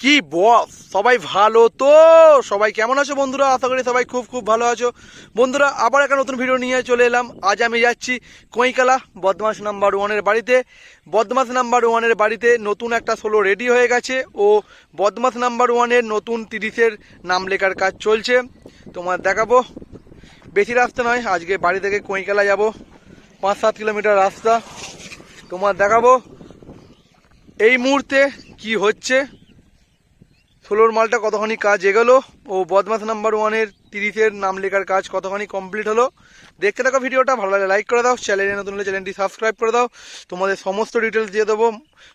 কি বস সবাই ভালো তো? সবাই কেমন আছো বন্ধুরা? আশা করি সবাই খুব খুব ভালো আছো। বন্ধুরা, আবার একটা নতুন ভিডিও নিয়ে চলে এলাম। আজ আমি যাচ্ছি কৈকালা বদমাস নাম্বার ওয়ানের বাড়িতে। বদমাস নাম্বার ওয়ানের বাড়িতে নতুন একটা সোলো রেডি হয়ে গেছে ও বদমাস নাম্বার ওয়ানের নতুন তিরিশের নাম লেখার কাজ চলছে। তোমার দেখাবো। বেশি রাস্তা নয়, আজকে বাড়ি থেকে কৈকালা যাব। পাঁচ সাত কিলোমিটার রাস্তা। তোমার দেখাবো। এই মুহূর্তে কি হচ্ছে? ষোলোর মালটা কতখানি কাজ এগোলো? ও বদমাস নাম্বার ওয়ানের তিরিশের নাম লেখার কাজ কতখানি কমপ্লিট হলো? দেখতে থাকো ভিডিওটা, ভালো লাগলে লাইক করে দাও চ্যানেলে নতুন হলে চ্যানেলটি সাবস্ক্রাইব করে দাও। তোমাদের সমস্ত ডিটেলস দিয়ে দেবো,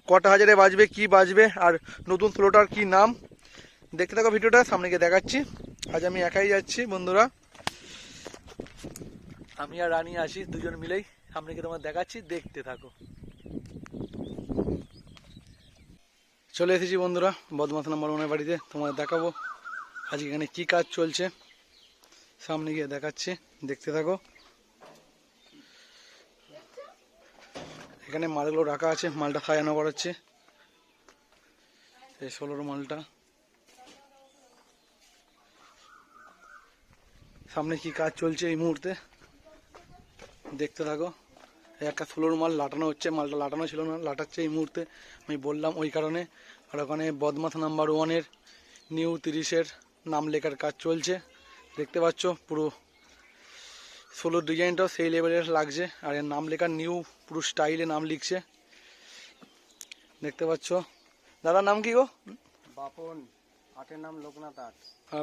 কটা হাজারে বাজবে, কি বাজবে, আর নতুন ষোলোটার কি নাম। দেখতে থাকো ভিডিওটা, সামনে গিয়ে দেখাচ্ছি। আজ আমি একাই যাচ্ছি, বন্ধুরা। আমি আর রানী আসি দুজন মিলেই সামনে গিয়ে তোমার দেখাচ্ছি, দেখতে থাকো। চলে এসেছি বন্ধুরা, বদমাস নাম্বার ওনার বাড়িতে। তোমাদের দেখাবো আজ এখানে কি কাজ চলছে। সামনে গিয়ে দেখাচ্ছি, দেখতে থাকো। এখানে মালগুলো রাখা আছে, মালটা সাজানো করাচ্ছে। এই ষোলোর মালটা। সামনে কি কাজ চলছে এই মুহূর্তে, দেখতে থাকো। একটা ষোলোর মাল লাটানো হচ্ছে মালটা লাটানো ছিল না লাটাচ্ছে এই মুহূর্তে। আমি বললাম ওই কারণে আর ওখানে বদমাস নাম্বার ওয়ানের নিউ তিরিশের নাম লেখার কাজ চলছে। দেখতে পাচ্ছ পুরো ষোলোর ডিজাইনটাও সেই লেভেলের লাগছে আর এর নাম লেখার নিউ পুরো স্টাইলে নাম লিখছে। দেখতে পাচ্ছ। দাদার নাম কি গো? বাপন আটের নাম লোকনাথ আট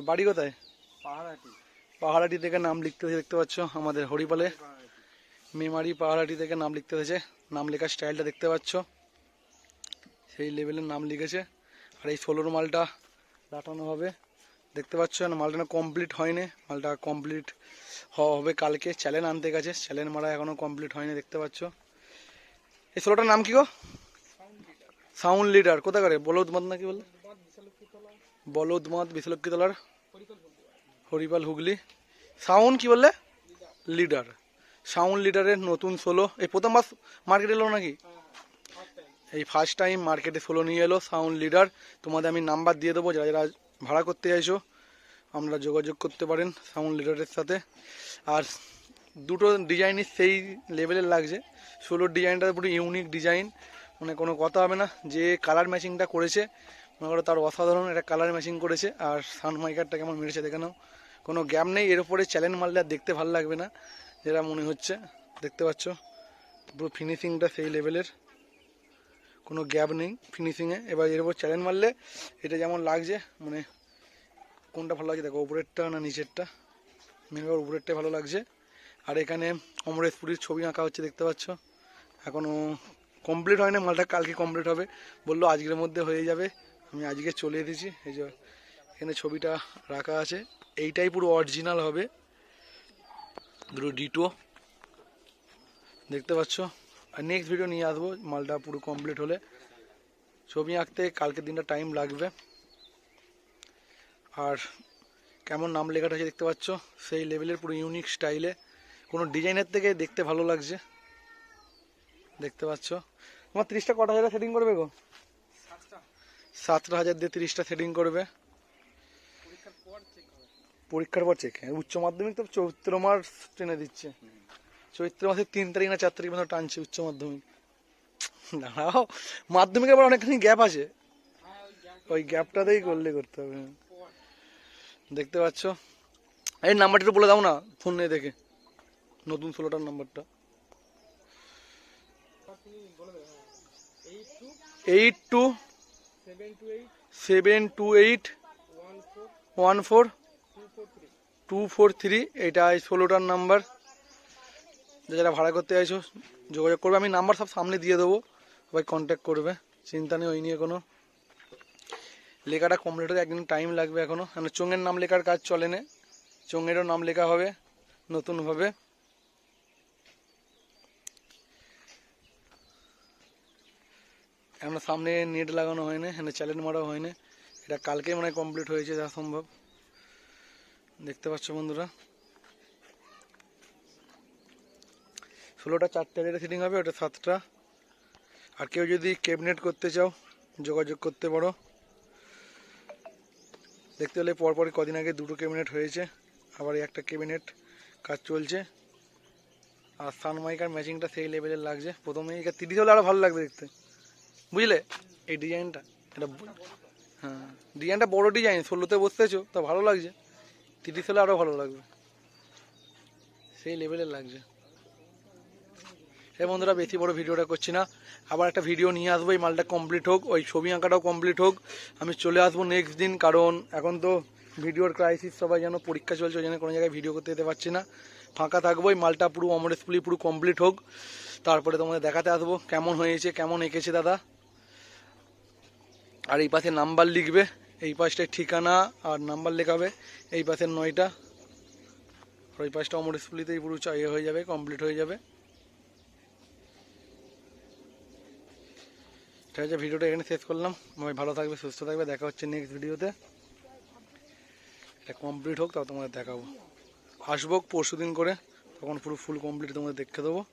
বাড়ি কোথায়? পাহাড়াটি। পাহাড়াটি থেকে নাম লিখতে দেখতে পাচ্ছ আমাদের হরিপালে। মেমারি পাহাড়াটি থেকে নাম লিখতে হয়েছে। নাম লেখার স্টাইলটা দেখতে পাচ্ছ। সেই লেভেলের নাম লিখেছে। আর এই ষোলোর মালটা লাটানো হবে। দেখতে পাচ্ছ না মালটা কমপ্লিট হয়নি। মালটা কমপ্লিট হওয়া হবে কালকে। চ্যালেঞ্জ আনতে গেছে। চ্যালেঞ্জ মারা এখনও কমপ্লিট হয়নি, দেখতে পাচ্ছ। এই ষোলোটার নাম কি গো? সাউন্ড লিডার কোথায় করে বলদমাত নাকি বললে বলদমাত বিশলক্ষীতলার হরিপাল হুগলি। সাউন্ড কি বললে? লিডার সাউন্ড লিডারের নতুন সোলো এই প্রথম মাস মার্কেটে এলো নাকি? এই ফার্স্ট টাইম মার্কেটে সোলো নিয়ে এলো সাউন্ড লিডার। তোমাদের আমি নাম্বার দিয়ে দেবো, যারা যারা ভাড়া করতে চাইছো, আমরা যোগাযোগ করতে পারেন সাউন্ড লিডারের সাথে। আর দুটো ডিজাইনই সেই লেভেলের লাগছে। সোলোর ডিজাইনটা পুরো ইউনিক ডিজাইন মানে কোনো কথা হবে না। যে কালার ম্যাচিংটা করেছে, মনে করো তার অসাধারণ একটা কালার ম্যাচিং করেছে। আর সাউন্ড মাইকারটা কেমন মেরেছে, দেখে নাও। কোনো গ্যাপ নেই। এর উপরে চ্যালেঞ্জ মারলে আর দেখতে ভালো লাগবে না। যেটা মনে হচ্ছে, দেখতে পাচ্ছ? পুরো ফিনিশিংটা সেই লেভেলের কোনো গ্যাপ নেই ফিনিশিংয়ে এবার এর উপর চ্যালেঞ্জ মারলে এটা যেমন লাগছে মানে কোনটা ভালো লাগছে? দেখো, উপরেরটা না নিচেরটা? মেন উপরেরটাই ভালো লাগছে। আর এখানে অমরেশপুরীর ছবি আঁকা হচ্ছে, দেখতে পাচ্ছ? এখনও কমপ্লিট হয় না মালটা কালকে কমপ্লিট হবে। বলল আজকের মধ্যে হয়ে যাবে। আমি আজকে চলে এসেছি। এই যে এখানে ছবিটা রাখা আছে। এইটাই পুরো অরিজিনাল হবে। পুরো ডিটো দেখতে পাচ্ছ? আর নেক্সট ভিডিও নিয়ে আসব, মালটা পুরো কমপ্লিট হলে। ছবি আঁকতে কালকের দিনটা টাইম লাগবে। আর কেমন নাম লেখাটা আছে দেখতে পাচ্ছ? সেই লেভেলের পুরো ইউনিক স্টাইলে কোনো ডিজাইনের থেকে দেখতে ভালো লাগছে। দেখতে পাচ্ছ? তোমার তিরিশটা কটা হাজার সেটিং করবে গো? সাতটা। হাজার দিয়ে তিরিশটা সেটিং করবে পরীক্ষার পর চেক হবে পরীক্ষার পর চেক উচ্চ মাধ্যমিক তো চৈত্র মাস টেনে দিচ্ছে। চৈত্র মাসের তিন তারিখ না চার তারিখ মতো টানছে উচ্চ মাধ্যমিক। দাঁড়াও। মাধ্যমিকের পর অনেকখানি গ্যাপ আছে। ওই গ্যাপটাতেই করলে করতে হবে। দেখতে পাচ্ছ? এই নাম্বারটা একটু বলে দাও না ফোন নিয়ে দেখে। নতুন ষোলোটার নাম্বারটা eight two seven two eight one four two four three, এটা ষোলোটার নাম্বার যারা ভাড়া করতে চাইছো, যোগাযোগ করবে। আমি নাম্বার সব সামনে দিয়ে দেবো। সবাই কন্ট্যাক্ট করবে। চিন্তা নেই, ওই নিয়ে কোনো লেখাটা কমপ্লিট হতে একদিন টাইম লাগবে এখনও মানে চোঙের নাম লেখার কাজ চলে না। চোঙেরও নাম লেখা হবে নতুনভাবে এখনও সামনে নেট লাগানো হয়নি, এখানে চ্যালেঞ্জ মারা হয়নি। এটা কালকেই মনে হয় কমপ্লিট হয়েছে, যা সম্ভব। দেখতে পাচ্ছ বন্ধুরা? ষোলোটা, চারটে হাজারের সিটিং হবে, ওটা সাতটা। আর কেউ যদি ক্যাবিনেট করতে চাও, যোগাযোগ করতে পারো। দেখতে হলে পরপরই কদিন আগে দুটো ক্যাবিনেট হয়েছে, আবার একটা ক্যাবিনেট কাজ চলছে। আর সানমাইকার ম্যাচিংটা সেই লেভেলের লাগছে। প্রথমে এটা তিরিশ হলে আরও ভালো লাগবে দেখতে। বুঝলে? এই ডিজাইনটা এটা হ্যাঁ ডিজাইনটা বড় ডিজাইন ষোলোতে বসতেছো, তা ভালো লাগছে। তিরিশ হলে আরও ভালো লাগবে। সেই লেভেলের লাগছে। এই বন্ধুরা, বেশি বড় ভিডিওটা করছি না। আবার একটা ভিডিও নিয়ে আসব, এই মালটা কমপ্লিট হোক, ওই ছবি আঁকাটাও কমপ্লিট হোক। আমি চলে আসব নেক্সট দিন, কারণ এখন তো ভিডিওর ক্রাইসিস সবাই যেন পরীক্ষা চলছে, ওই জন্য কোনো জায়গায় ভিডিও করতে যেতে পারছি না। ফাঁকা থাকব, এই মালটা পুরো অমরেশপুলি পুরো কমপ্লিট হোক। তারপরে তোমাদের দেখাতে আসব, কেমন হয়েছে, কেমন এঁকেছে দাদা। আর এই পাশে নাম্বার লিখবে। এই পাশটায় ঠিকানা আর নাম্বার লেখাবে এই পাশের নয়টা। আর ওই পাশটা অমরেশপুলিতেই পুরো চা- ইয়ে হয়ে যাবে কমপ্লিট হয়ে যাবে। ঠিক আছে, ভিডিওটা এখানে শেষ করলাম। সবাই ভালো থাকবে, সুস্থ থাকবে। দেখা হচ্ছে নেক্সট ভিডিওতে। এটা কমপ্লিট হোক, তাও তোমাদের দেখাবো। আসব পরশু দিন করে, তখন পুরো ফুল কমপ্লিট তোমাদের দেখে দেবো।